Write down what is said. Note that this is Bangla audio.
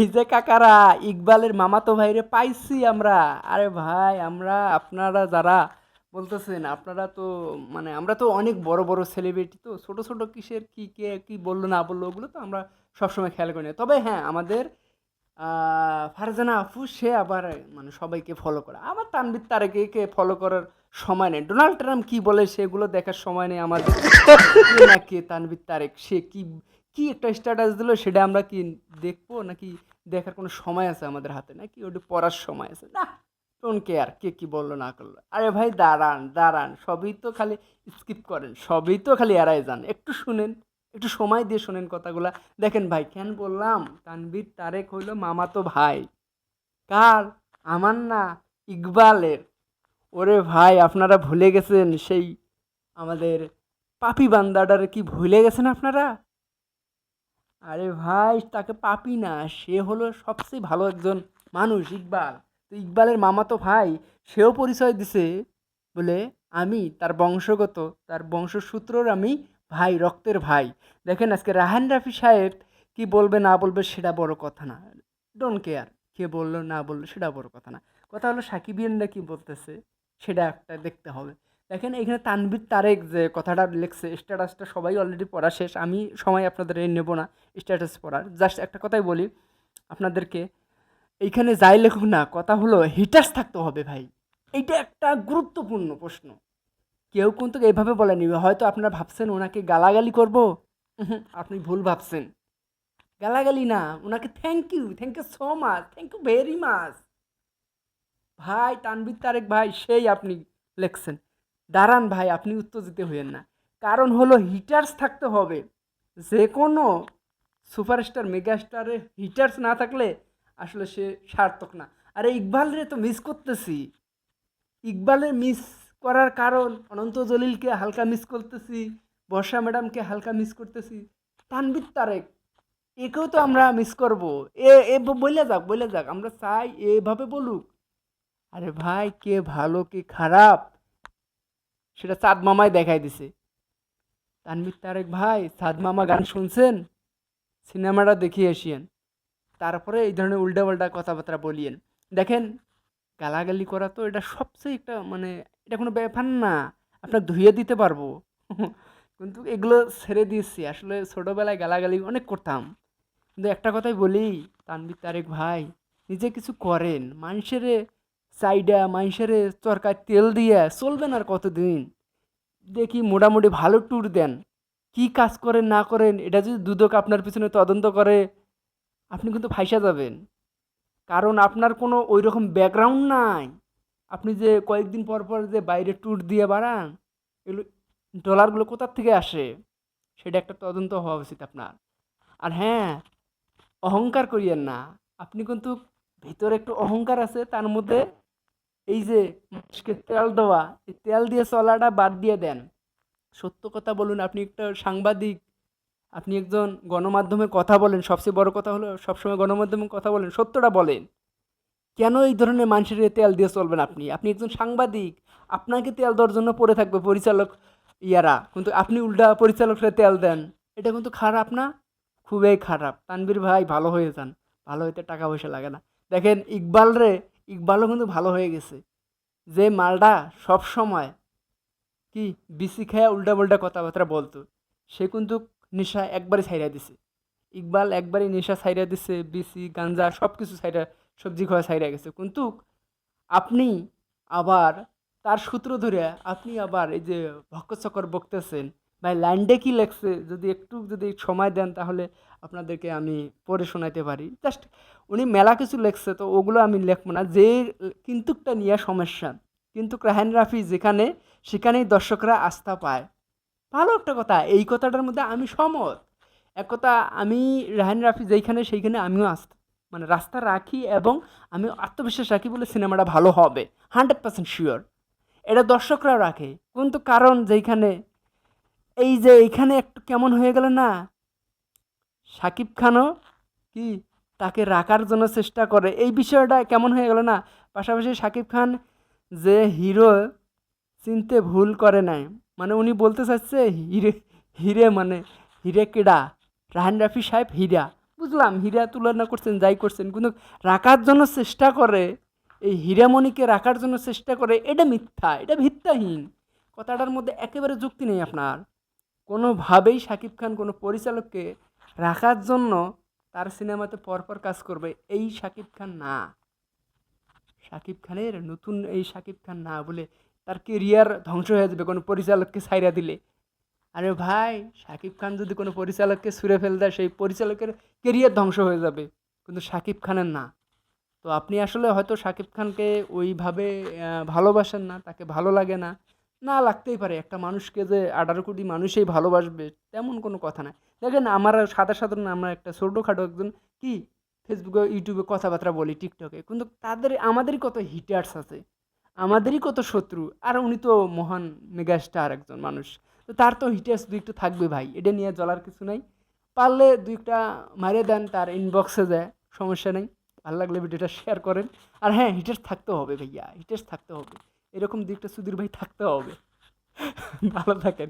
এই যে কাকারা, ইকবালের মামাতো ভাইরে পাইছি আমরা। আরে ভাই, আমরা আপনারা যারা বলতেছেন, আপনারা তো মানে আমরা তো অনেক বড় বড় সেলিব্রিটি তো, ছোট ছোট কিসের কি, কে কি বলল না বলল, ওগুলো তো আমরা সবসময় খেয়াল করি না। তবে হ্যাঁ আমাদের ফারজানা আপু, সে আবার মানে সবাইকে ফলো করে। আমার তানবির তারেকে কে ফলো করার সময় নেই। ডোনাল্ড ট্রাম্প কী বলে সেগুলো দেখার সময় নেই আমাদের কে তানবির তারেক, সে কি কি একটা স্ট্যাটাস দিল সেটা আমরা কি দেখব নাকি দেখার কোনো সময় আছে আমাদের হাতে? নাকি ওটা পড়ার সময় আছে? না ডোন্ট কেয়ার কে কী বলল, না করল। আরে ভাই, দাঁড়ান দাঁড়ান, সবই তো খালি স্কিপ করেন, সবই তো খালি এড়াই যান। একটু শুনেন, একটু সময় দিয়ে শোনেন কথাগুলা। দেখেন ভাই, কেন বললাম? তানভীর তারেক হইল মামাতো ভাই। কার? আমার না ইকবালের। ওরে ভাই, আপনারা ভুলে গেছেন সেই আমাদের পাপি বান্দাটারে কি ভুলে গেছেন আপনারা? আরে ভাই, তাকে পাপি না। সে হলো সবচেয়ে ভালো একজন মানুষ, ইকবাল। তো ইকবালের মামাতো ভাই, সেও পরিচয় দিছে বলে আমি তার বংশগত, তার বংশসূত্রর আমি ভাই, রক্তের ভাই। দেখেন আজকে রাহান রাফি সাহেব কি বলবে, না বলবে, সেটা বড় কথা না। ডোন্ট কেয়ার কে বলল, না বলল, সেটা বড় কথা না। কথা হলো সাকিবিয়ানরা কি বলতেছে, সেটা একটা দেখতে হবে। দেখেন এখানে তানবির তারেক যে কথাটা লিখছে স্ট্যাটাসটা সবাই অলরেডি পড়া শেষ, আমি সময় আপনাদের নেব না স্ট্যাটাস পড়ার। জাস্ট একটা কথাই বলি আপনাদেরকে, এইখানে যাই লেখুক না, কথা হলো হিটার্স থাকতে হবে ভাই। এইটা একটা গুরুত্বপূর্ণ প্রশ্ন। কেউ কিন্তু এইভাবে বলেনি হয়তো আপনারা ভাবছেন ওনাকে গালাগালি করব। আপনি ভুল ভাবছেন। গালাগালি না, ওনাকে thank you thank you so much thank you very much ভাই তানবির তারেক ভাই, সেই আপনি লেখছেন। দাঁড়ান ভাই, আপনি উত্তেজিত হইয়েন না। কারণ হলো হিটার্স থাকতে হবে। যে কোনো সুপারস্টার, মেগাস্টারে হিটার্স না থাকলে আসলে সে সার্থক না। আরে ইকবালরে তো মিস করতেছি। ইকবালের মিস করার কারণ অনন্ত জলিলকে হালকা মিস করতেছি, বর্ষা ম্যাডামকে হালকা মিস করতেছি। তানবির তারেক, একেও তো আমরা মিস করব। এ এ বলে যাক বলে যাক, আমরা চাই এভাবে বলুক। আরে ভাই, কে ভালো, কে খারাপ? সেটা চাঁদ মামাই দেখাই দিছে। তানবির তারেক ভাই চাঁদ মামা গান শুনছেন? সিনেমাটা দেখিয়ে আসিয়েন। তারপরে এই ধরনের উল্টাপাল্টা কথাবার্তা বলিয়েন। দেখেন, গালাগালি করা তো এটা সবচেয়ে একটা মানে এটা কোনো ব্যাপার না। আপনাকে ধুয়ে দিতে পারব। কিন্তু এগুলো ছেড়ে দিয়েছি। আসলে ছোটোবেলায় গালাগালি অনেক করতাম। কিন্তু একটা কথাই বলি তানবির তারেক ভাই, নিজে কিছু করেন। মানুষেরে চাইডা মানুষেরে চরকায় তেল দিয়ে চলবেন আর কতদিন? দেখি মোটামুটি ভালো ট্যুর দেন। কি কাজ করেন, না করেন, এটা যদি দুদক আপনার পিছনে তদন্ত করে, আপনি কিন্তু ফাইসা যাবেন। কারণ আপনার কোনো ওই রকম ব্যাকগ্রাউন্ড নাই। আপনি যে কয়েকদিন পর পর যে বাইরে ট্যুর দিয়ে বাড়ান, এগুলো ডলারগুলো কোথার থেকে আসে? সেটা একটা তদন্ত হওয়া উচিত আপনার। আর হ্যাঁ অহংকার করিয়েন না। আপনি কিন্তু ভিতরে একটু অহংকার আছে, তার মধ্যে এই যে মানুষকে তেল দেওয়া, এই তেল দিয়ে চলাটা বাদ দিয়ে দেন। সত্য কথা বলুন, আপনি একটা সাংবাদিক, আপনি একজন গণমাধ্যমে কথা বলেন, সবচেয়ে বড় কথা হলো সবসময় গণমাধ্যমে কথা বলেন, সত্যটা বলেন। কেন এই ধরনের মানুষের তেল দিয়ে চলবেন আপনি? আপনি একজন সাংবাদিক, আপনাকে তেল দেওয়ার জন্য পড়ে থাকবে পরিচালক ইয়ারা। কিন্তু আপনি উল্টা পরিচালকরা তেল দেন, এটা কিন্তু খারাপ না? খুবই খারাপ। তানবীর ভাই ভালো হয়ে যান, ভালো হইতে টাকা পয়সা লাগে না। দেখেন ইকবাল রে ইকবালও কিন্তু ভালো হয়ে গেছে। যে মালটা সব সময় কি বিসি খেয়ে উল্টা পাল্টা কথাবার্তা বলতো, সে কিন্তু নেশা একবারে ছাইরা দিছে। ইকবাল একবারে নেশা ছাইরা দিছে বিসি গাঞ্জা সব কিছু ছাইরা সবজি খাওয়া ছাইরা গেছে। কিন্তু আপনি আবার তার সূত্র ধরে আপনি আবার এই যে ভক্কচকর বকতেছেন ভাই ল্যান্ডে কি লেখছে, যদি একটু যদি সময় দেন তাহলে আপনাদেরকে আমি পড়ে শোনাইতে পারি। জাস্ট উনি মেলা কিছু লেখছে, তো ওগুলো আমি লেখবো না। যে কিন্তুকটা নিয়ে সমস্যা কিন্তু রাহান রাফি যেখানে, সেখানেই দর্শকরা আস্থা পায়। ভালো একটা কথা, এই কথাটার মধ্যে আমি সমত এক কথা, আমি রাহান রাফি যেইখানে, সেইখানে আমিও আস্থা মানে রাস্তা রাখি এবং আমি আত্মবিশ্বাস রাখি বলে সিনেমাটা ভালো হবে, হান্ড্রেড পার্সেন্ট শিওর। এটা দর্শকরাও রাখে। কিন্তু কারণ যেইখানে এই যে এইখানে একটু কেমন হয়ে গেল না? সাকিব খানও কি তাকে রাখার জন্য চেষ্টা করে? এই বিষয়টা কেমন হয়ে গেল না? পাশাপাশি সাকিব খান যে হিরো, চিনতে ভুল করে নাই। মানে উনি বলতে চাচ্ছে হিরে হিরে মানে হিরে কেডা? রাহান রাফি সাহেব হীরা। বুঝলাম, হীরা তুলনা করছেন, যাই করছেন, কিন্তু রাখার জন্য চেষ্টা করে, এই হীরামণিকে রাখার জন্য চেষ্টা করে, এটা মিথ্যা, এটা ভিত্তাহীন। কথাটার মধ্যে একেবারে যুক্তি নেই আপনার। কোনোভাবেই শাকিব খান, কোনো পরিচালককে রাখার জন্য তার সিনেমাতে পরপর কাজ করবে এই শাকিব খান না। শাকিব খানের নতুন এই শাকিব খান না বলে তার কেরিয়ার ধ্বংস হয়ে যাবে কোনো পরিচালককে ছাইরা দিলে। আরে ভাই, শাকিব খান যদি কোনো পরিচালককে ছুঁড়ে ফেল দেয়, সেই পরিচালকের কেরিয়ার ধ্বংস হয়ে যাবে, কিন্তু শাকিব খানের না। তো আপনি আসলে হয়তো শাকিব খানকে ওইভাবে ভালোবাসেন না, তাকে ভালো লাগে না। না লাগতেই পারে। একটা মানুষকে যে আঠারো কোটি মানুষই ভালোবাসবে, তেমন কোনো কথা না দেখেন আমার সাদা সাধারণ আমরা একটা ছোটোখাটো একজন কি ফেসবুকে, ইউটিউবে কথাবার্তা বলি, টিকটকে। কিন্তু তাদের, আমাদেরই কত হিটার্স আছে, আমাদেরই কত শত্রু। আর উনি তো মহান মেগাস্টার একজন মানুষ। তো তার তো হিটার্স দুই একটু থাকবে ভাই, এটা নিয়ে জ্বলার কিছু নাই। পারলে দুই একটা মারিয়ে দেন, তার ইনবক্সে যায়, সমস্যা নেই। ভালো লাগলে ভিডিওটা শেয়ার করেন। আর হ্যাঁ হিটার্স থাকতে হবে ভাইয়া হিটার্স থাকতে হবে। এরকম দিকটা সুধীর ভাই থাকতে হবে। ভালো থাকেন।